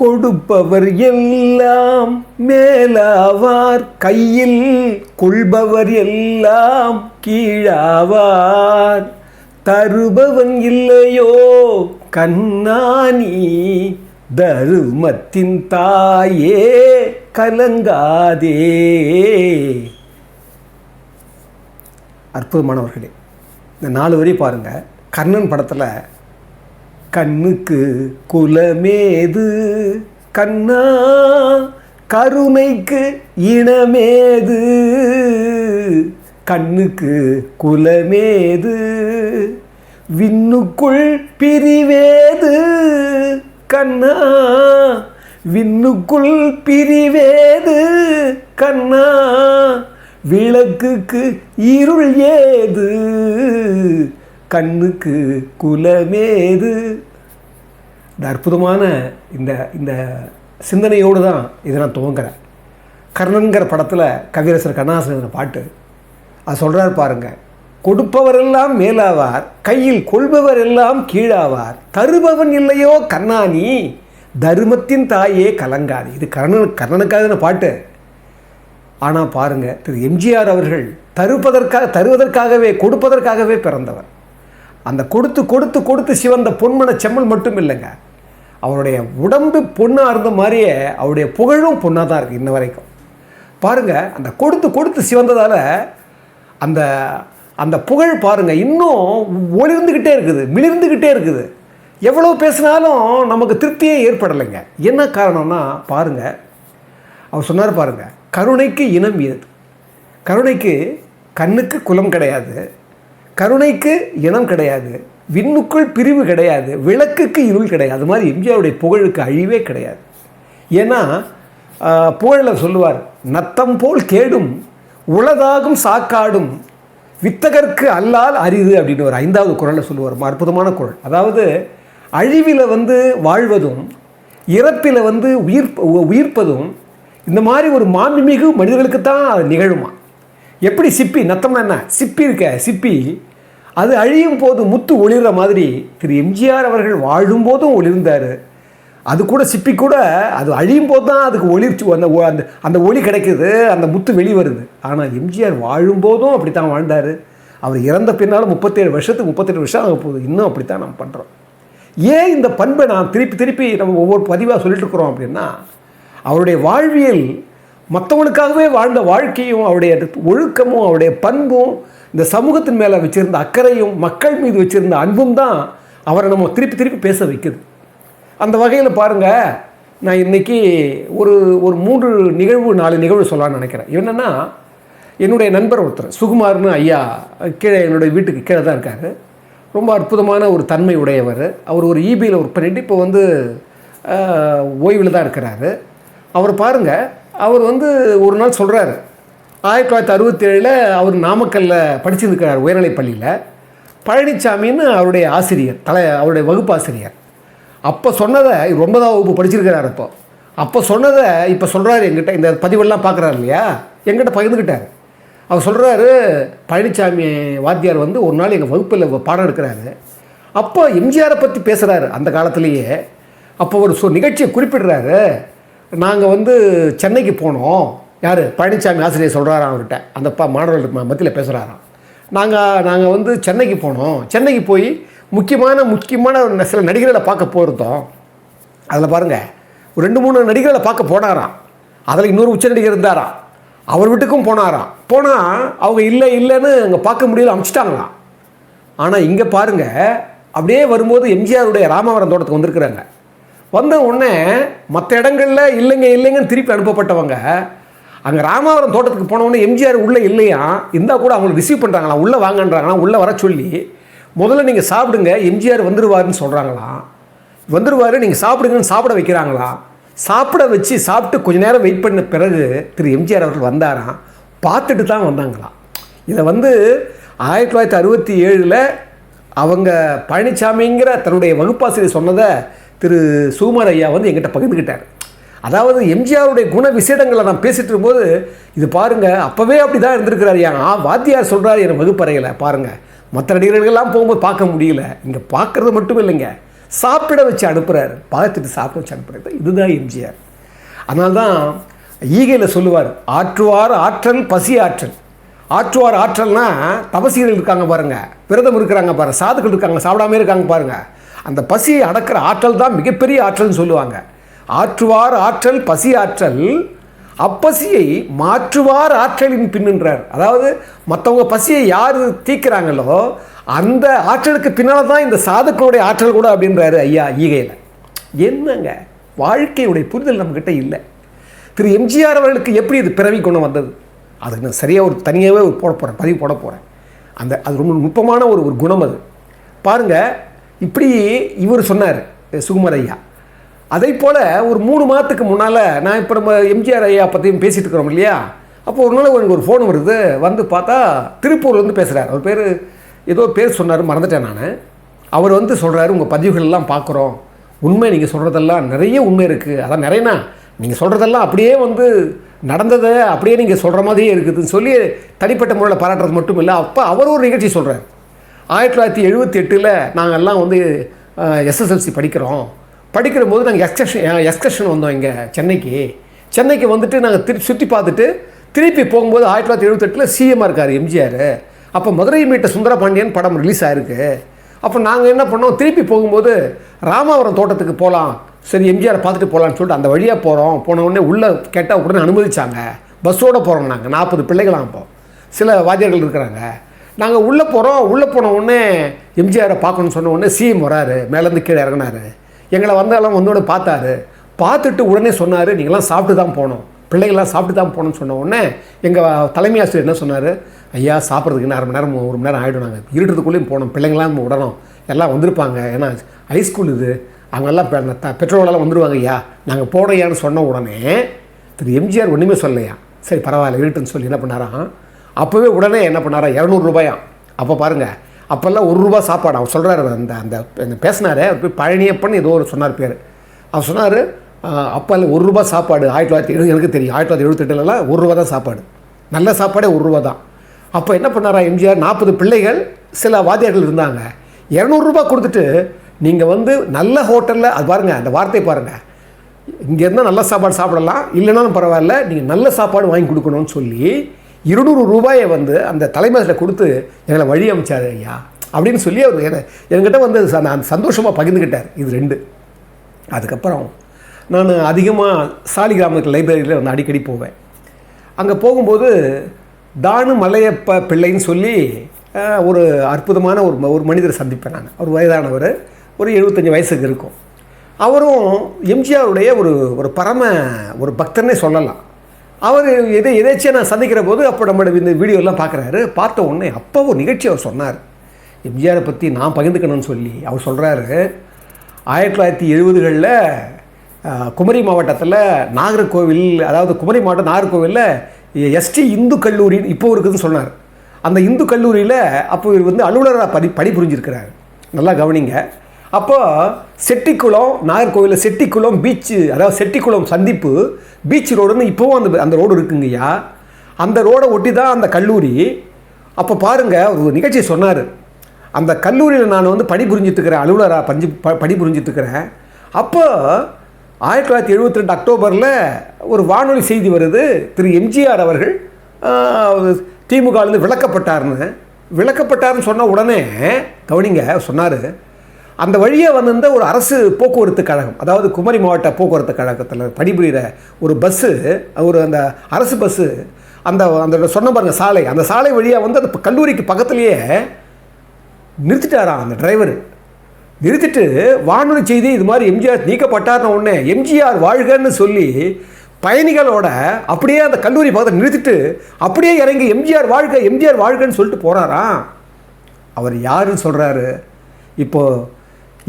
கொடுப்பவர் எல்லாம் மேலாவார். கையில் கொள்பவர் எல்லாம் கீழாவார். தருபவன் இல்லையோ கண்ணானி தருமத்தின் தாயே கலங்காதே. அற்புதமானவர்களே இந்த நாலு வரி பாருங்கள் கர்ணன் படத்தில் கண்ணுக்கு குலமேது? கண்ணா கருணைக்கு இனமேது? கண்ணுக்கு குலமேது? விண்ணுக்குள் பிரிவேது? கண்ணா விண்ணுக்குள் பிரிவேது? கண்ணா விளக்குக்கு இருள் ஏது? கண்ணுக்கு குலமேது. இந்த அற்புதமான இந்த இந்த சிந்தனையோடு தான் இதை நான் துவங்குறேன். கர்ணன்கிற படத்தில் கவிரசர் கண்ணாசன் பாட்டு. அது சொல்கிறார் பாருங்க கொடுப்பவரெல்லாம் மேலாவார் கையில் கொள்பவர் எல்லாம் கீழாவார். தருபவன் இல்லையோ கண்ணானி தருமத்தின் தாயே கலங்காது இது கர்ணன் கர்ணனுக்காக பாட்டு. ஆனால் பாருங்க திரு எம்ஜிஆர் அவர்கள் தருப்பதற்காக தருவதற்காகவே கொடுப்பதற்காகவே பிறந்தவர். அந்த கொடுத்து கொடுத்து கொடுத்து சிவந்த பொன்மன செம்மல் மட்டும் இல்லைங்க. அவருடைய உடம்பு பொண்ணாக இருந்த மாதிரியே அவருடைய புகழும் பொண்ணாக தான் இருக்குது இன்ன வரைக்கும். பாருங்கள் அந்த கொடுத்து கொடுத்து சிவந்ததால் அந்த அந்த புகழ் பாருங்கள் இன்னும் ஒளிர்ந்துக்கிட்டே இருக்குது மிளிர்ந்துக்கிட்டே இருக்குது. எவ்வளோ பேசினாலும் நமக்கு திருப்தியே ஏற்படலைங்க. என்ன காரணம்னா பாருங்கள் அவர் சொன்னார் பாருங்கள் கருணைக்கு இனம் ஏது கருணைக்கு கண்ணுக்கு குலம் கிடையாது. கருணைக்கு இனம் கிடையாது விண்ணுக்குள் பிரிவு கிடையாது விளக்குக்கு இருள் கிடையாது. அது மாதிரி எம்ஜிஆருடைய புகழுக்கு அழிவே கிடையாது. ஏன்னா புகழில் சொல்லுவார் நத்தம் போல் கேடும் உளதாகும் சாக்காடும் வித்தகர்க்கு அல்லால் அரிது அப்படின்னு ஒரு ஐந்தாவது குரலில் சொல்லுவார். அற்புதமான குரல். அதாவது அழிவில் வந்து வாழ்வதும் இறப்பில் வந்து உயிர் உயிர்ப்பதும் இந்த மாதிரி ஒரு மாண்புமிகு மனிதர்களுக்கு தான் அது நிகழுமா? எப்படி சிப்பி நத்தம்னா என்ன? சிப்பி இருக்க சிப்பி. அது அழியும் போது முத்து ஒளிர்ற மாதிரி திரு எம்ஜிஆர் அவர்கள் வாழும் போதும் ஒளிர்ந்தார். அது கூட சிப்பி கூட அது அழியும் போது தான் அதுக்கு ஒளிர்ச்சி அந்த ஒ- அந்த அந்த ஒளி கிடைக்குது அந்த முத்து வெளி வருது. ஆனால் எம்ஜிஆர் வாழும் போதும் அப்படி தான் வாழ்ந்தார். அவர் இறந்த பின்னால் முப்பத்தேழு வருஷத்துக்கு முப்பத்தெட்டு வருஷம் ஆக போகுது. இன்னும் அப்படி தான் நம்ம பண்ணுறோம் ஏன் இந்த பண்பை நான் திருப்பி திருப்பி நம்ம ஒவ்வொரு பதிவாக சொல்லிட்டு இருக்கிறோம் அப்படின்னா அவருடைய வாழ்வியல் மற்றவனுக்காகவே வாழ்ந்த வாழ்க்கையும் அவருடைய ஒழுக்கமும் அவருடைய பண்பும் இந்த சமூகத்தின் மேலே வச்சுருந்த அக்கறையும் மக்கள் மீது வச்சுருந்த அன்பும் தான் அவரை நம்ம திருப்பி திருப்பி பேச வைக்குது. அந்த வகையில் பாருங்கள் நான் இன்னைக்கு ஒரு ஒரு மூன்று நிகழ்வு நாலு நிகழ்வு சொல்லலாம்னு நினைக்கிறேன். என்னென்னா என்னுடைய நண்பர் ஒருத்தர் சுகுமார்னு ஐயா கீழே என்னுடைய வீட்டுக்கு கீழே தான் இருக்கார். ரொம்ப அற்புதமான ஒரு தன்மை உடையவர். அவர் ஒரு ஈபியில் ஒர்க் பண்ணிட்டு இப்போ வந்து ஓய்வில் தான் இருக்கிறாரு. அவர் பாருங்கள் அவர் வந்து ஒரு நாள் சொல்கிறாரு ஆயிரத்தி தொள்ளாயிரத்தி அறுபத்தி ஏழில் அவர் நாமக்கல்லில் படிச்சிருக்கிறார் உயர்நிலைப் பள்ளியில் பழனிசாமின்னு அவருடைய ஆசிரியர் தலை அவருடைய வகுப்பு ஆசிரியர். அப்போ சொன்னதை இவர் ஒன்பதாம் வகுப்பு படிச்சிருக்கிறார் அப்போ அப்போ சொன்னதை இப்போ சொல்கிறாரு எங்கிட்ட இந்த பதிவெல்லாம் பார்க்குறாரு இல்லையா? எங்கிட்ட பகிர்ந்துக்கிட்டார். அவர் சொல்கிறாரு பழனிசாமி வாத்தியார் வந்து ஒரு நாள் எங்கள் வகுப்பில் பாடம் எடுக்கிறாரு. அப்போ எம்ஜிஆரை பற்றி பேசுகிறாரு அந்த காலத்திலேயே. அப்போ ஒரு சொ நிகழ்ச்சியை குறிப்பிடுறாரு. நாங்கள் வந்து சென்னைக்கு போனோம். யார்? பழனிசாமி ஆசிரியர் சொல்கிறாராம் அவர்கிட்ட. அந்த பா மாணவர்கள் மத்தியில் பேசுகிறாராம் நாங்கள் நாங்கள் வந்து சென்னைக்கு போனோம். சென்னைக்கு போய் முக்கியமான முக்கியமான ஒரு சில நடிகர்களை பார்க்க போயிருந்தோம். அதில் பாருங்கள் ஒரு ரெண்டு மூணு நடிகர்களை பார்க்க போனாராம். அதில் இன்னொரு உச்ச நடிகர் இருந்தாராம். அவர் வீட்டுக்கும் போனாராம். போனால் அவங்க இல்லை இல்லைன்னு அங்கே பார்க்க முடியல அமுச்சிட்டாங்களாம் ஆனால் இங்கே பாருங்க அப்படியே வரும்போது எம்ஜிஆருடைய ராமவரம் தோட்டத்துக்கு வந்திருக்கிறாங்க. வந்த உடனே மற்ற இடங்களில் இல்லைங்க இல்லைங்கன்னு திருப்பி அனுப்பப்பட்டவங்க அங்கே ராமாவரம் தோட்டத்துக்கு போனவொடனே எம்ஜிஆர் உள்ளே இல்லையா? இருந்தால் கூட அவங்களை ரிசீவ் பண்ணுறாங்களாம் உள்ளே வாங்கன்றாங்களாம் உள்ளே வர சொல்லி முதல்ல நீங்கள் சாப்பிடுங்க எம்ஜிஆர் வந்துடுவாருன்னு சொல்கிறாங்களாம் வந்துடுவார் நீங்கள் சாப்பிடுங்கன்னு சாப்பிட வைக்கிறாங்களாம் சாப்பிட வச்சு சாப்பிட்டு கொஞ்ச நேரம் வெயிட் பண்ண பிறகு திரு எம்ஜிஆர் அவர்கள் வந்தாராம் பார்த்துட்டு தான் வந்தாங்களாம் இதை வந்து ஆயிரத்தி தொள்ளாயிரத்தி அறுபத்தி ஏழில் அவங்க பழனிசாமிங்கிற தன்னுடைய வகுப்பாசிரியர் சொன்னதை திரு சுகுமார் ஐயா வந்து எங்கிட்ட பகிர்ந்துக்கிட்டார். அதாவது எம்ஜிஆருடைய குண விசேடங்களை நான் பேசிகிட்டு இருக்கும்போது இது பாருங்கள் அப்போவே அப்படி தான் இருந்திருக்கிறார் ஏன் ஆ வாத்தியார் சொல்கிறார் என் வகுப்பறையில் பாருங்கள் மற்ற நடிகர்கள்லாம் போகும்போது பார்க்க முடியல. இங்கே பார்க்குறது மட்டும் இல்லைங்க. சாப்பிட வச்சு அனுப்புகிறாரு பார்த்துட்டு சாப்பிட வச்சு அனுப்புறாரு இதுதான் எம்ஜிஆர். அதனால தான் ஈகையில் சொல்லுவார் ஆற்றுவார் ஆற்றல் பசி ஆற்றல். ஆற்றுவார் ஆற்றல்னா தபசிகள் இருக்காங்க பாருங்கள் விரதம் இருக்கிறாங்க பாருங்க. சாதுக்கள் இருக்காங்க சாப்பிடாம இருக்காங்க பாருங்கள் அந்த பசியை அடக்கிற ஆற்றல் தான் மிகப்பெரிய ஆற்றல்னு சொல்லுவாங்க. ஆற்றுவார் ஆற்றல் பசி ஆற்றல். அப்பசியை மாற்றுவார் ஆற்றலின் பின்னுன்றார். அதாவது மற்றவங்க பசியை யார் தீர்க்கிறாங்களோ அந்த ஆற்றலுக்கு பின்னால் தான் இந்த சாதுக்களுடைய ஆற்றல் கூட அப்படின்றாரு ஐயா ஈகையில். என்னங்க? வாழ்க்கையுடைய புரிதல் நம்மக்கிட்ட இல்லை. திரு எம்ஜிஆர் அவர்களுக்கு எப்படி இது பிறவி கொண்டு வந்தது? அதுக்கு நான் சரியாக ஒரு தனியாகவே ஒரு போட போகிறேன் பதிவு போட போகிறேன் அந்த அது ரொம்ப நுட்பமான ஒரு ஒரு குணம் அது. பாருங்கள் இப்படி இவர் சொன்னார் சுகுமார் ஐயா. அதே போல் ஒரு மூணு மாதத்துக்கு முன்னால் நான் இப்போ நம்ம எம்ஜிஆர் ஐயா பற்றியும் பேசிகிட்டு இருக்கிறோம் இல்லையா? அப்போ ஒரு நாள் எனக்கு ஒரு ஃபோன் வருது வந்து பார்த்தா திருப்பூர்லேருந்து பேசுகிறார் அவர் பேர் ஏதோ பேர் சொன்னார் மறந்துட்டேன் நான். அவர் வந்து சொல்கிறாரு உங்கள் பதிவுகள்லாம் பார்க்குறோம். உண்மை நீங்கள் சொல்கிறதெல்லாம் நிறைய உண்மை இருக்குது அதான் நிறையனா நீங்கள் சொல்கிறதெல்லாம் அப்படியே வந்து நடந்ததை அப்படியே நீங்கள் சொல்கிற மாதிரியே இருக்குதுன்னு சொல்லி தனிப்பட்ட முறையில் பாராட்டுறது மட்டும் இல்லை. அப்போ அவர் ஒரு நிகழ்ச்சி சொல்கிறார் ஆயிரத்தி தொள்ளாயிரத்தி எழுபத்தி எட்டில் நாங்கள்லாம் வந்து எஸ்எஸ்எல்சி படிக்கிறோம். படிக்கிற போது நாங்கள் எக்ஸ்கர்ஷன் எக்ஸ்கர்ஷன் வந்தோம் இங்கே சென்னைக்கு. சென்னைக்கு வந்துட்டு நாங்கள் திருப்பி சுற்றி பார்த்துட்டு திருப்பி போகும்போது ஆயிரத்தி தொள்ளாயிரத்தி எழுபத்தெட்டில் சிஎம்மாக இருக்கார் எம்ஜிஆர் அப்போ மதுரை மீட்ட சுந்தரபாண்டியன் படம் ரிலீஸ் ஆயிருக்கு. அப்போ நாங்கள் என்ன பண்ணோம் திருப்பி போகும்போது ராமாவரம் தோட்டத்துக்கு போகலாம் சரி எம்ஜிஆரை பார்த்துட்டு போகலான்னு சொல்லிட்டு அந்த வழியாக போகிறோம் போன உடனே உள்ளே கேட்டால் உடனே அனுமதிச்சாங்க. பஸ்ஸோடு போகிறோம் நாங்கள் நாற்பது பிள்ளைகளாம் இப்போ. சில வாத்தியர்கள் இருக்கிறாங்க. நாங்கள் உள்ளே போகிறோம் உள்ளே போன உடனே எம்ஜிஆரை பார்க்கணும்னு சொன்ன உடனே சிஎம் வராரு மேலேருந்து கீழே இறங்கினாரு. எங்களை வந்தாலும் வந்தோட பார்த்தாரு. பார்த்துட்டு உடனே சொன்னார் நீங்களாம் சாப்பிட்டு தான் போனோம் பிள்ளைகள்லாம் சாப்பிட்டு தான் போகணும்னு சொன்ன உடனே எங்கள் தலைமை ஆசிரியர் என்ன சொன்னார்? ஐயா சாப்பிட்றதுக்கு இன்னும் அரை மணி நேரம் ஒரு மணி நேரம் ஆகிடும் நாங்கள் இருட்டுறதுக்குள்ளேயும் போனோம் பிள்ளைங்களாம் நம்ம விடணும். எல்லாம் வந்திருப்பாங்க. ஏன்னா ஹைஸ்கூல் இது. அவங்கெல்லாம் பெ- த- பெற்றோர்களெல்லாம் வந்துருவாங்க ஐயா. நாங்கள் ஐயான்னு சொன்ன உடனே திரு எம்ஜிஆர் ஒன்றுமே சொல்லலையா? சரி பரவாயில்ல இருட்டுன்னு சொல்லி என்ன பண்ணாராம்? அப்போவே உடனே என்ன பண்ணாரா? இரநூறுபாயா அப்போ பாருங்கள் அப்போல்லாம் ஒரு ரூபா சாப்பாடு அவர் சொல்கிறாரு அந்த அந்த பேசினாரு அவர் போய் பழனியப்பன் ஏதோ ஒரு சொன்னார் பேர். அவர் சொன்னார் அப்போ ஒரு ரூபா சாப்பாடு ஆயிரத்தி தொள்ளாயிரத்தி எழுபது எனக்கு தெரியும் ஆயிரத்தி தொள்ளாயிரத்தி எழுபத்தெட்டுலலாம் ஒரு ரூபா தான் சாப்பாடு. நல்ல சாப்பாடே ஒரு ரூபா தான். அப்போ என்ன பண்ணாரா எம்ஜிஆர் நாற்பது பிள்ளைகள் சில வாத்தியார்கள் இருந்தாங்க இரநூறுபா கொடுத்துட்டு நீங்கள் வந்து நல்ல ஹோட்டலில் அது பாருங்கள் அந்த வார்த்தை பாருங்கள் இங்கே இருந்தால் நல்ல சாப்பாடு சாப்பிடலாம் இல்லைனாலும் பரவாயில்ல நீங்கள் நல்ல சாப்பாடு வாங்கி கொடுக்கணும்னு சொல்லி இருநூறு ரூபாயை வந்து அந்த தலைமையில் கொடுத்து எங்களை வழி அமைச்சாரு ஐயா அப்படின்னு சொல்லி அவர் என- என்கிட்ட வந்து ச- நான் சந்தோஷமாக பகிர்ந்துக்கிட்டார் இது ரெண்டு. அதுக்கப்புறம் நான் அதிகமாக சாலிகிராமத்துக்கு லைப்ரரியில் வந்து அடிக்கடி போவேன். அங்கே போகும்போது தானு மலையப்ப பிள்ளைன்னு சொல்லி ஒரு அற்புதமான ஒரு ம- ஒரு மனிதரை சந்திப்பேன் நான். அவர் வயதானவர். ஒரு எழுபத்தஞ்சி வயசுக்கு இருக்கும். அவரும் எம்ஜிஆருடைய ஒரு ஒரு பரம ஒரு பக்தர்னே சொல்லலாம். அவர் எதை எதேச்சியாக நான் சந்திக்கிற போது அப்போ நம்மளோட இந்த வீடியோலாம் பார்க்குறாரு. பார்த்த உடனே அப்போ ஒரு நிகழ்ச்சி அவர் சொன்னார். எம்ஜிஆரை பற்றி நான் பகிர்ந்துக்கணும்னு சொல்லி அவர் சொல்கிறாரு ஆயிரத்தி தொள்ளாயிரத்தி எழுபதுகளில் குமரி மாவட்டத்தில் நாகர்கோவில் அதாவது குமரி மாவட்டம் நாகர்கோவிலில் எஸ்டி இந்து கல்லூரி இப்போ இருக்குதுன்னு சொன்னார். அந்த இந்து கல்லூரியில் அப்போ இவர் வந்து அலுவலராக பணி பணி புரிஞ்சிருக்கிறார் நல்லா கவனிங்க. அப்போ செட்டிக்குளம் நாகர்கோவிலில் செட்டிக்குளம் பீச்சு அதாவது செட்டிக்குளம் சந்திப்பு பீச் ரோடுன்னு இப்போவும் அந்த அந்த ரோடு இருக்குங்கய்யா அந்த ரோடை ஒட்டி தான் அந்த கல்லூரி. அப்போ பாருங்கள் ஒரு நிகழ்ச்சி சொன்னார். அந்த கல்லூரியில் நான் வந்து பணிபுரிஞ்சிட்டுருக்கிறேன் அலுவலராக பஞ்சு ப பணிபுரிஞ்சிட்ருக்கிறேன் அப்போ ஆயிரத்தி தொள்ளாயிரத்தி எழுபத்தி ரெண்டு அக்டோபரில் ஒரு வானொலி செய்தி வருது. திரு எம்ஜிஆர் அவர்கள் திமுகலேருந்து விளக்கப்பட்டார்னு விளக்கப்பட்டார்னு சொன்ன உடனே கவனிங்க சொன்னார் அந்த வழியாக வந்திருந்த ஒரு அரசு போக்குவரத்து கழகம் அதாவது குமரி மாவட்ட போக்குவரத்து கழகத்தில் பணிபுரிகிற ஒரு பஸ்ஸு ஒரு அந்த அரசு பஸ்ஸு அந்த அந்த சொன்ன பாருங்க சாலை அந்த சாலை வழியாக வந்து அந்த கல்லூரிக்கு பக்கத்துலேயே நிறுத்திட்டாராம் அந்த டிரைவர்? நிறுத்திட்டு வானொலி செய்தி இது மாதிரி எம்ஜிஆர் நீக்கப்பட்டார்ன உடனே எம்ஜிஆர் வாழ்கன்னு சொல்லி பயணிகளோட அப்படியே அந்த கல்லூரி பக்கத்தை நிறுத்திட்டு அப்படியே இறங்கி எம்ஜிஆர் வாழ்க எம்ஜிஆர் வாழ்கன்னு சொல்லிட்டு போகிறாராம் அவர் யாருன்னு சொல்கிறாரு இப்போது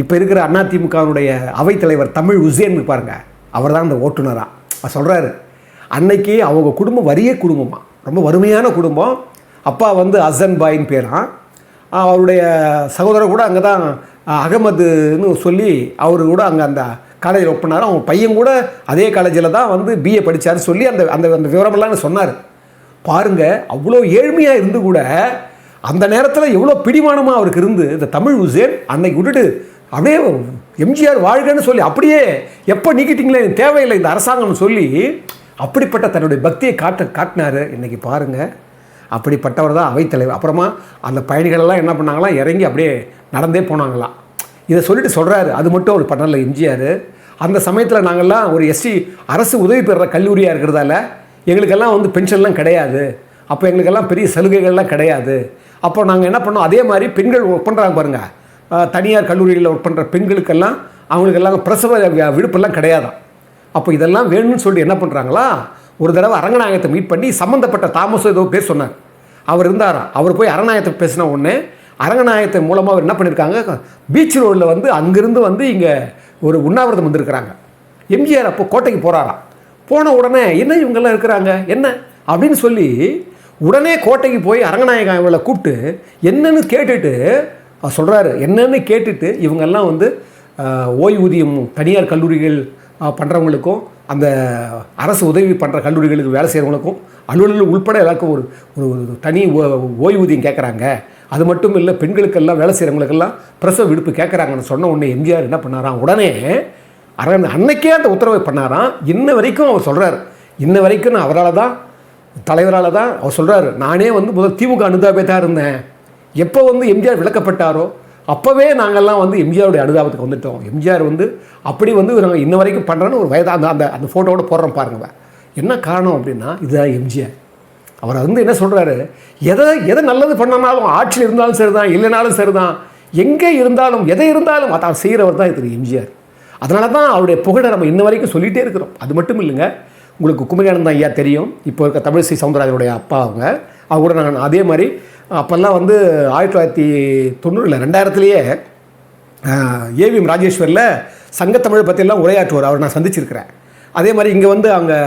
இப்போ இருக்கிற அதிமுகவினுடைய அவைத்தலைவர் தமிழ் உசேன் பாருங்க அவர் தான் அந்த ஓட்டுநராக அவர் சொல்கிறாரு அன்னைக்கு அவங்க குடும்பம் வறிய குடும்பமாக ரொம்ப வறுமையான குடும்பம். அப்பா வந்து அசன் பாயின் பேரான் அவருடைய சகோதரர் கூட அங்கே தான் அகமதுன்னு சொல்லி அவர் கூட அங்கே அந்த காலேஜில் ஒர்க் பண்ணார். அவங்க பையன் கூட அதே காலேஜில் தான் வந்து பிஏ படித்தார்னு சொல்லி அந்த அந்த அந்த விவரமெல்லாம் சொன்னார். பாருங்க அவ்வளோ ஏழ்மையாக இருந்து கூட அந்த நேரத்தில் எவ்வளோ பிடிமானமாக அவருக்கு இருந்து இந்த தமிழ் உசேன் அன்னைக்கு விட்டுட்டு அப்படியே எம்ஜிஆர் வாழ்கன்னு சொல்லி அப்படியே எப்போ நீக்கிட்டீங்களே தேவையில்லை இந்த அரசாங்கம்னு சொல்லி அப்படிப்பட்ட தன்னுடைய பக்தியை காட்ட காட்டினார். இன்றைக்கி பாருங்கள் அப்படிப்பட்டவர் தான் அவைத்தலைவர். அப்புறமா அந்த பயணிகளெல்லாம் என்ன பண்ணாங்களாம் இறங்கி அப்படியே நடந்தே போனாங்களாம் இதை சொல்லிட்டு சொல்கிறாரு அது மட்டும் அவர் பண்ணல எம்ஜிஆர். அந்த சமயத்தில் நாங்கள்லாம் ஒரு எஸ்சி அரசு உதவி பெறுற கல்லூரியாக இருக்கிறதால எங்களுக்கெல்லாம் வந்து பென்ஷன்லாம் கிடையாது. அப்போ எங்களுக்கெல்லாம் பெரிய சலுகைகள்லாம் கிடையாது. அப்போ நாங்கள் என்ன பண்ணோம்? அதே மாதிரி பெண்கள் ஒர்க் பண்ணுறாங்க பாருங்கள் தனியார் கல்லூரிகளில் ஒர்க் பண்ணுற பெண்களுக்கெல்லாம் அவங்களுக்கெல்லாம் பிரசவ விடுப்பெல்லாம் கிடையாதான் அப்போ இதெல்லாம் வேணும்னு சொல்லி என்ன பண்ணுறாங்களா ஒரு தடவை அரங்கநாயகத்தை மீட் பண்ணி சம்மந்தப்பட்ட தாமசம் ஏதோ பேர் சொன்னார். அவர் இருந்தாராம். அவர் போய் அரங்கநாயகத்தை பேசின உடனே அரங்கநாயகத்தின் மூலமாக அவர் என்ன பண்ணியிருக்காங்க பீச் ரோடில் வந்து அங்கேருந்து வந்து இங்கே ஒரு உண்ணாவிரதம் வந்திருக்கிறாங்க. எம்ஜிஆர் அப்போ கோட்டைக்கு போகிறாராம் போன உடனே என்ன இவங்கெல்லாம் இருக்கிறாங்க? என்ன? அப்படின்னு சொல்லி உடனே கோட்டைக்கு போய் அரங்கநாயகம் இவளை கூப்பிட்டு என்னன்னு கேட்டுட்டு அவர் சொல்கிறாரு என்னன்னு கேட்டுட்டு இவங்கெல்லாம் வந்து ஓய்வூதியம் தனியார் கல்லூரிகள் பண்ணுறவங்களுக்கும் அந்த அரசு உதவி பண்ணுற கல்லூரிகளுக்கு வேலை செய்கிறவங்களுக்கும் அலுவலர்கள் உள்பட எல்லாருக்கும் ஒரு ஒரு தனி ஓ- ஓய்வூதியம் கேட்குறாங்க அது மட்டும் இல்லை பெண்களுக்கெல்லாம் வேலை செய்கிறவங்களுக்கெல்லாம் பிரசவ விடுப்பு கேட்குறாங்கன்னு சொன்ன உடனே எம்ஜிஆர் என்ன பண்ணாராம்? உடனே அரங்க அன்னைக்கே அந்த உத்தரவை பண்ணாராம். இன்ன வரைக்கும் அவர் சொல்கிறார் இன்ன வரைக்கும் நான் அவரால் தான் தலைவரால் தான் அவர் சொல்கிறாரு நானே வந்து முதல் திமுக அனுதாபே தான் இருந்தேன். எப்போ வந்து எம்ஜிஆர் விளக்கப்பட்டாரோ அப்போவே நாங்கள்லாம் வந்து எம்ஜிஆருடைய அனுதாபத்துக்கு வந்துட்டோம். எம்ஜிஆர் வந்து அப்படி வந்து நாங்கள் இன்ன வரைக்கும் பண்ணுறோன்னு ஒரு வயதாக அந்த அந்த அந்த ஃபோட்டோவோட போடுறோம் பாருங்க என்ன காரணம் அப்படின்னா இதுதான் எம்ஜிஆர். அவர் வந்து என்ன சொல்கிறாரு எதை எதை நல்லது பண்ணனாலும் ஆட்சியில் இருந்தாலும் சரி தான் இல்லைனாலும் சரி தான் எங்கே இருந்தாலும் எதை இருந்தாலும் அதை செய்கிறவர் தான் திரு எம்ஜிஆர். அதனால தான் அவருடைய புகழை நம்ம இன்ன வரைக்கும் சொல்லிகிட்டே இருக்கிறோம். அது மட்டும் இல்லைங்க உங்களுக்கு குமரியானந்தம் ஐயா தெரியும். இப்போ இருக்க தமிழிசை சவுந்தரராஜனுடைய அப்பா அவங்க. அவங்க கூட நான் அதே மாதிரி அப்போல்லாம் வந்து ஆயிரத்தி தொள்ளாயிரத்தி தொண்ணூறில் ரெண்டாயிரத்துலேயே ஏவிஎம் ராஜேஸ்வரில் சங்கத்தமிழை பற்றியெல்லாம் உரையாற்றுவார். அவர் நான் சந்திச்சிருக்கிறேன். அதே மாதிரி இங்கே வந்து அங்கே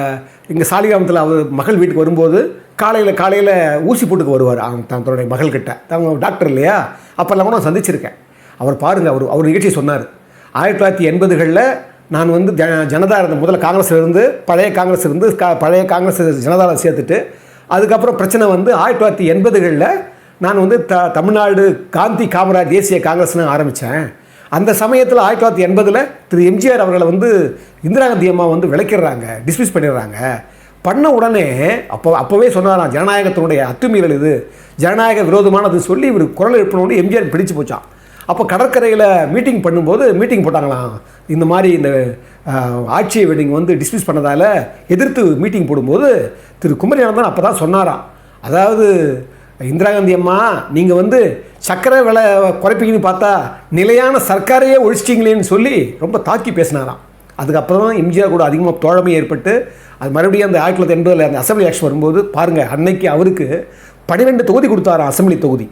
இங்கே சாலிகிராமத்தில் அவர் மகள் வீட்டுக்கு வரும்போது காலையில் காலையில் ஊசி போட்டுக்கு வருவார். அவங்க தன் தன்னுடைய மகள்கிட்ட. அவங்க டாக்டர் இல்லையா? அப்போல்லாம் கூட நான் சந்திச்சிருக்கேன். அவர் பாருங்கள் அவர் அவர் நிகழ்ச்சி சொன்னார். ஆயிரத்தி தொள்ளாயிரத்தி எண்பதுகளில் நான் வந்து ஜ ஜனதா இருந்த முதல்ல காங்கிரஸில் இருந்து பழைய காங்கிரஸ் இருந்து கா பழைய காங்கிரஸ் ஜனதாவில் சேர்த்துட்டு அதுக்கப்புறம் பிரச்சனை வந்து ஆயிரத்தி தொள்ளாயிரத்தி எண்பதுகளில் நான் வந்து த தமிழ்நாடு காந்தி காமராஜ் தேசிய காங்கிரஸ்னு ஆரம்பித்தேன் அந்த சமயத்தில் ஆயிரத்தி தொள்ளாயிரத்தி எண்பதில் திரு எம்ஜிஆர் அவர்களை வந்து இந்திரா காந்தி அம்மா வந்து விளக்கிடுறாங்க டிஸ்மிஸ் பண்ணிடுறாங்க. பண்ண உடனே அப்போ அப்போவே சொன்னாராம் ஜனநாயகத்தினுடைய அத்துமீறல் இது. ஜனநாயக விரோதமானது சொல்லி இவர் குரல் எழுப்பினோடு எம்ஜிஆர் பிடிச்சு போச்சான் அப்போ கடற்கரையில் மீட்டிங் பண்ணும்போது மீட்டிங் போட்டாங்களாம். இந்த மாதிரி இந்த ஆட்சியை வெட்டிங் வந்து டிஸ்மிஸ் பண்ணதால் எதிர்த்து மீட்டிங் போடும்போது திரு குமரியானந்தன் அப்போ தான் சொன்னாராம். அதாவது இந்திரா காந்தி அம்மா நீங்கள் வந்து சக்கரை விலை குறைப்பீங்கன்னு பார்த்தா நிலையான சர்க்காரையே ஒழிச்சிட்டிங்களேன்னு சொல்லி ரொம்ப தாக்கி பேசினாராம். அதுக்கப்புறம் தான் எம்ஜிஆர் கூட அதிகமாக தோழமை ஏற்பட்டு அது மறுபடியும் அந்த ஆயிரத்தி தொள்ளாயிரத்தி எண்பதில் அந்த அசம்பிளி ஆக்ஷன் வரும்போது பாருங்கள் அன்னைக்கு அவருக்கு பன்னிரெண்டு தொகுதி கொடுத்தாராம் அசம்பிளி தொகுதி.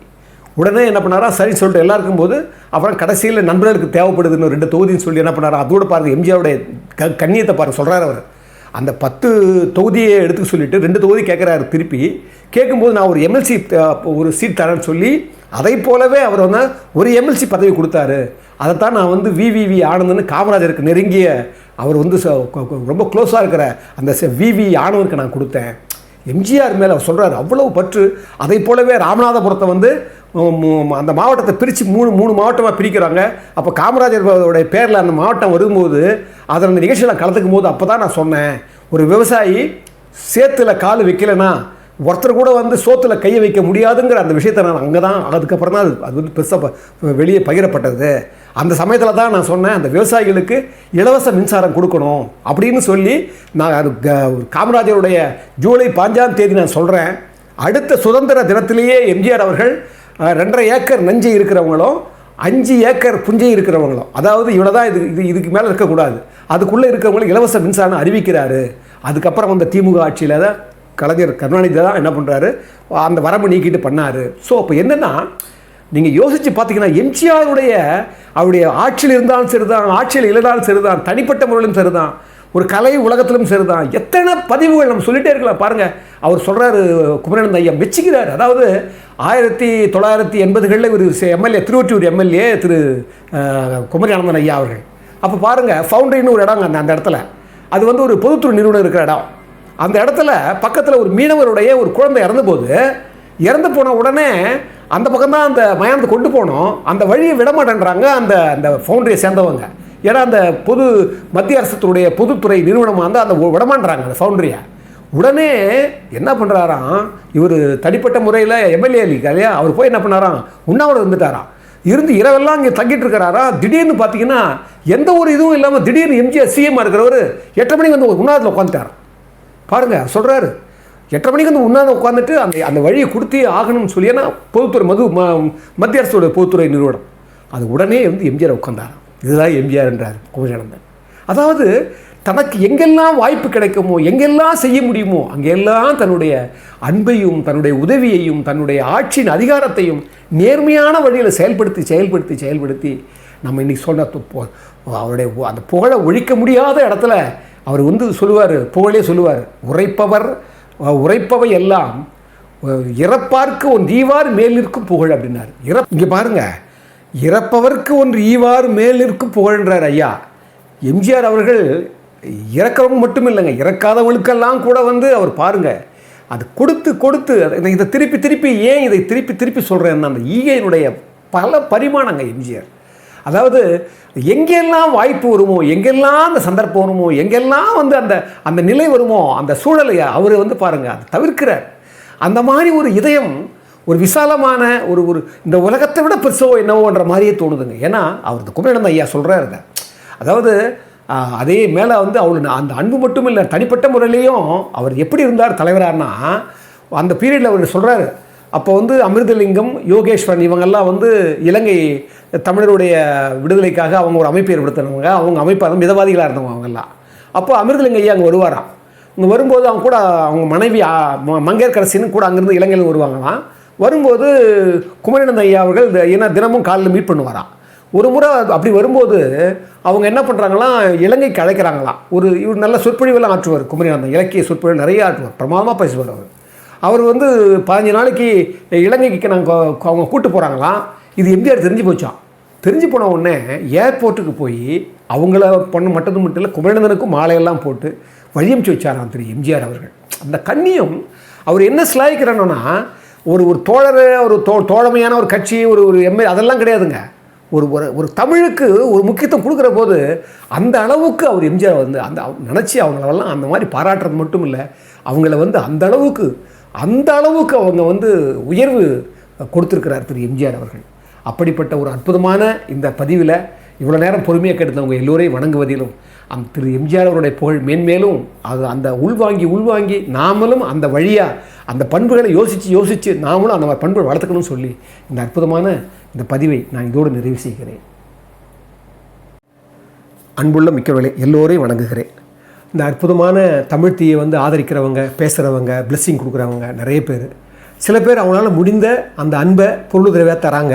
உடனே என்ன பண்ணாரா சரின்னு சொல்லிட்டு எல்லாருக்கும் போது அப்புறம் கடைசியில் நண்பர்களுக்கு தேவைப்படுதுன்னு ரெண்டு தொகுதின்னு சொல்லி என்ன பண்ணாரா அதோட பாருங்கள் எம்ஜிஆருடைய க கண்ணியத்தை பாருங்கள் சொல்கிறார் அவர். அந்த பத்து தொகுதியை எடுத்துக்க சொல்லிட்டு ரெண்டு தொகுதி கேட்குறாரு திருப்பி கேட்கும்போது நான் ஒரு எம்எல்சி ஒரு சீட் தரேன்னு சொல்லி அதை போலவே அவர் வந்து ஒரு எம்எல்சி பதவி கொடுத்தாரு. அதைத்தான் நான் வந்து விவிவி ஆனந்தன்னு காமராஜருக்கு நெருங்கிய அவர் வந்து ச- ரொம்ப க்ளோஸாக இருக்கிற அந்த விவி ஆனவருக்கு நான் கொடுத்தேன். எம்ஜிஆர் மேலே அவர் சொல்கிறார் அவ்வளவு பற்று. அதை போலவே ராமநாதபுரத்தை வந்து அந்த மாவட்டத்தை பிரித்து மூணு மூணு மாவட்டமாக பிரிக்கிறாங்க. அப்போ காமராஜருடைய பேரில் அந்த மாவட்டம் வரும்போது அதில் அந்த நிகழ்ச்சியில் கலந்துக்கும் போது அப்போ தான் நான் சொன்னேன் ஒரு விவசாயி சேத்துல கால் வைக்கலைன்னா ஒருத்தர் கூட வந்து சோத்தில் கையை வைக்க முடியாதுங்கிற அந்த விஷயத்தை நான் அங்கே தான் அதுக்கப்புறம் தான் அது அது வந்து பெருசாக வெளியே பகிரப்பட்டது. அந்த சமயத்தில் தான் நான் சொன்னேன் அந்த விவசாயிகளுக்கு இலவச மின்சாரம் கொடுக்கணும் அப்படின்னு சொல்லி நான் அது காமராஜருடைய ஜூலை பாஞ்சாம் தேதி நான் சொல்கிறேன் அடுத்த சுதந்திர தினத்திலேயே எம்ஜிஆர் அவர்கள் ரெண்டரை ஏக்கர் நஞ்சு இருக்கிறவங்களும் அஞ்சு ஏக்கர் புஞ்சை இருக்கிறவங்களும் அதாவது இவ்வளோ தான் இது இது இதுக்கு மேலே இருக்கக்கூடாது. அதுக்குள்ளே இருக்கிறவங்களுக்கு இலவச மின்சாரம் அறிவிக்கிறாரு. அதுக்கப்புறம் வந்த திமுக ஆட்சியில் தான் கலைஞர் கருணாநிதி தான் என்ன பண்ணுறாரு அந்த வரம்பு நீக்கிட்டு பண்ணார். ஸோ அப்போ என்னென்னா நீங்கள் யோசித்து பார்த்தீங்கன்னா எம்ஜிஆருடைய அவருடைய ஆட்சியில் இருந்தாலும் சரிதான் ஆட்சியில் இல்லைனாலும் சரிதான் தனிப்பட்ட முறையிலும் சரிதான் ஒரு கலை உலகத்திலும் சரிதான் எத்தனை பதிவுகள் நம்ம சொல்லிகிட்டே இருக்கலாம். பாருங்கள் அவர் சொல்கிறாரு குமரனந்த ஐயா மெச்சுக்கிறார் அதாவது ஆயிரத்தி தொள்ளாயிரத்தி எண்பதுகளில் ஒரு எம்எல்ஏ திருவொற்றியூர் எம்எல்ஏ திரு அஹ், குமரி ஆனந்தன் ஐயா அவர்கள். அப்போ பாருங்கள் ஃபவுண்டரின்னு ஒரு இடம் அந்த அந்த இடத்துல. அது வந்து ஒரு பொதுத்துறை நிறுவனம் இருக்கிற இடம். அந்த இடத்துல பக்கத்தில் ஒரு மீனவருடைய ஒரு குழந்தை இறந்த போது இறந்து போன உடனே அந்த பக்கம் தான் அந்த மயானத்தை கொண்டு போனோம். அந்த வழியை விட மாட்டேன்றாங்க அந்த அந்த ஃபவுண்டரியை சேர்ந்தவங்க. ஏன்னா அந்த பொது மத்திய அரசுடைய பொதுத்துறை நிறுவனமாக இருந்தால் அந்த விடமான்றாங்க அந்த ஃபவுண்டரியை. உடனே என்ன பண்ணுறாராம் இவர் தனிப்பட்ட முறையில் எம்எல்ஏ இல்லையா? அவர் போய் என்ன பண்ணாராம்? உண்ணாவிரதம் இருந்துட்டாராம். இருந்து இரவெல்லாம் இங்கே தங்கிட்டு இருக்கிறாரா திடீர்னு பார்த்தீங்கன்னா எந்த ஒரு இதுவும் இல்லாமல் திடீர்னு எம்ஜிஆர் சிஎம் இருக்கிறவர் எட்டு மணிக்கு வந்து உண்ணாவிரத்தில் உட்காந்துட்டார் பாருங்க சொல்கிறாரு எட்டரை மணிக்கு வந்து உண்ணாத உட்காந்துட்டு அந்த அந்த வழியை கொடுத்தே ஆகணும்னு சொல்லி ஏன்னா பொதுத்துறை மது ம- மத்திய அரசோட பொதுத்துறை நிறுவனம். அது உடனே வந்து எம்ஜிஆர் உட்காந்தாராம் இதுதான் எம்ஜிஆர் என்றார் குமரியானந்தன் அதாவது தனக்கு எங்கெல்லாம் வாய்ப்பு கிடைக்குமோ எங்கெல்லாம் செய்ய முடியுமோ அங்கெல்லாம் தன்னுடைய அன்பையும் தன்னுடைய உதவியையும் தன்னுடைய ஆட்சியின் அதிகாரத்தையும் நேர்மையான வழியில் செயல்படுத்தி செயல்படுத்தி செயல்படுத்தி நம்ம இன்னைக்கு சொன்ன அவருடைய அந்த புகழை ஒழிக்க முடியாத இடத்துல அவர் வந்து சொல்லுவார் புகழே சொல்லுவார் உரைப்பவர் உரைப்பவை எல்லாம் இறப்பார்க்கு ஒன்று ஈவார் மேல் நிற்கும் புகழ் அப்படின்னாரு. இறப் இங்கே பாருங்க. இறப்பவர்க்கு ஒன்று ஈவார் மேல் நிற்கும் புகழ்ன்றார் ஐயா. எம்ஜிஆர் அவர்கள் இறக்கிறவங்க மட்டும் இல்லைங்க இறக்காதவங்களுக்கெல்லாம் கூட வந்து அவர் பாருங்க அது கொடுத்து கொடுத்து அதை- இதை திருப்பி திருப்பி ஏன் இதை திருப்பி திருப்பி சொல்கிறேன்னா அந்த ஈகையினுடைய பல பரிமாணங்க எம்ஜிஆர். அதாவது எங்கெல்லாம் வாய்ப்பு வருமோ எங்கெல்லாம் அந்த சந்தர்ப்பம் வருமோ எங்கெல்லாம் வந்து அந்த அந்த நிலை வருமோ அந்த சூழலை அவர் வந்து பாருங்கள் அதை தவிர்க்கிறார். அந்த மாதிரி ஒரு இதயம் ஒரு விசாலமான ஒரு ஒரு இந்த உலகத்தை விட பெருசோ என்னவோன்ற மாதிரியே தோணுதுங்க. ஏன்னா அவர் இந்த ஐயா சொல்கிறாருங்க அதாவது அதே மேலே வந்து அவர் அந்த அன்பு மட்டும் இல்லை தனிப்பட்ட முறையிலையும் அவர் எப்படி இருந்தார் தலைவரானா அந்த பீரியடில் அவர் சொல்கிறாரு அப்போ வந்து அமிர்தலிங்கம் யோகேஸ்வரன் இவங்கெல்லாம் வந்து இலங்கை தமிழருடைய விடுதலைக்காக அவங்க ஒரு அமைப்பை ஏற்படுத்தினவங்க அவங்க அமைப்பாக மிதவாதிகளாக இருந்தவங்க அவங்கெல்லாம். அப்போ அமிர்தலிங்க ஐயா அங்கே வருவாராம் இங்கே வரும்போது அவங்க கூட அவங்க மனைவி ஆ, ம- கூட அங்கேருந்து இலங்கையில் வருவாங்களாம். வரும்போது குமரனந்த ஐயா அவர்கள் ஏன்னா தினமும் காலில் மீட் பண்ணுவாராம். ஒரு முறை அப்படி வரும்போது அவங்க என்ன பண்ணுறாங்களாம் இலங்கைக்கு அழைக்கிறாங்களாம். ஒரு இவர் நல்ல சொற்பொழிவெல்லாம் ஆற்றுவார் குமரியானந்தன் இலக்கிய சொற்பொழிவு நிறைய ஆற்றுவார் பிரமாதமாக பேசுவார் அவர். அவர் வந்து பதினஞ்சு நாளைக்கு இலங்கைக்கு நாங்கள் அவங்க கூட்டு போகிறாங்களாம் இது எம்ஜிஆர் தெரிஞ்சு போச்சான் தெரிஞ்சு போன உடனே ஏர்போர்ட்டுக்கு போய் அவங்கள பண்ண மட்டது மட்டும் இல்லை குமரேந்திரனுக்கும் மாலையெல்லாம் போட்டு வழியமிச்சு வச்சாராம் திரு எம்ஜிஆர் அவர்கள். அந்த கண்ணியம் அவர் என்ன சிலாய்க்கிறானோன்னா ஒரு ஒரு தோழர் ஒரு தோ தோழமையான ஒரு கட்சி ஒரு ஒரு எம்ஏ அதெல்லாம் கிடையாதுங்க. ஒரு ஒரு ஒரு தமிழுக்கு ஒரு முக்கியத்துவம் கொடுக்குற போது அந்த அளவுக்கு அவர் எம்ஜிஆர் வந்து அந்த நினச்சி அவங்களெல்லாம் அந்த மாதிரி பாராட்டுறது மட்டும் இல்லை அவங்கள வந்து அந்த அளவுக்கு அந்த அளவுக்கு அவங்க வந்து உயர்வு கொடுத்துருக்கிறார் திரு எம்ஜிஆர் அவர்கள். அப்படிப்பட்ட ஒரு அற்புதமான இந்த பதிவில் இவ்வளோ நேரம் பொறுமையாக கேட்டவங்க எல்லோரையும் வணங்குவதிலும் அந் திரு எம்ஜிஆர் அவருடைய புகழ் மேன்மேலும் அது அந்த உள்வாங்கி உள்வாங்கி நாமளும் அந்த வழியாக அந்த பண்புகளை யோசித்து யோசித்து நாமளும் அந்த பண்புகள் பண்புகளை வளர்த்துக்கணும்னு சொல்லி இந்த அற்புதமான இந்த பதிவை நான் இதோடு நிறைவு செய்கிறேன். அன்புள்ள மிக்கவர்களே எல்லோரையும் வணங்குகிறேன். இந்த அற்புதமான தமிழ் தீயை வந்து ஆதரிக்கிறவங்க பேசுகிறவங்க blessing கொடுக்குறவங்க நிறைய பேர். சில பேர் அவங்களால முடிந்த அந்த அன்பை பொருளுதவியாக தராங்க.